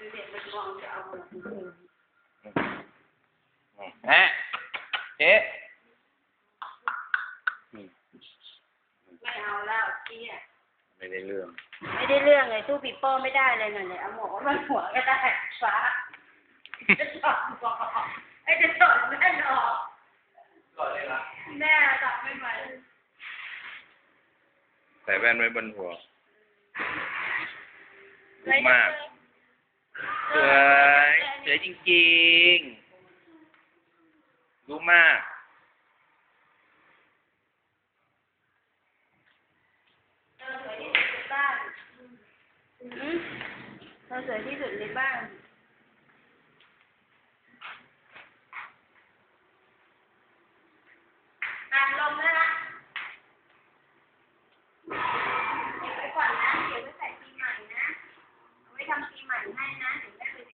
ดูเด็กมันมองจะเอาหมดแฮะเจ๊ไม่เอาแล้วพี่อะไม่ได้เรื่อง ไม่ได้เรื่องเลยสู้ปีโป้ไม่ได้เลยน่ะเนี่ยเอาหมอมาหัวก็ได้ฟ้าจะสอนบอกไอ้จะสอนแม่นออกแม่จับไม่ไหวใส่แว่นไว้บนหัวรู้มากส วยสวยจริงๆ รู้มากเธอสวยที่สุดในบ้านอืมเธอสวยที่สุดในบ้าน อ่านลมแล้วนะเก็บไว้ก่อนนะเดี๋ยวไว้ใส่ปีใหม่นะ เอาไว้ทำปีใหม่ให้นะ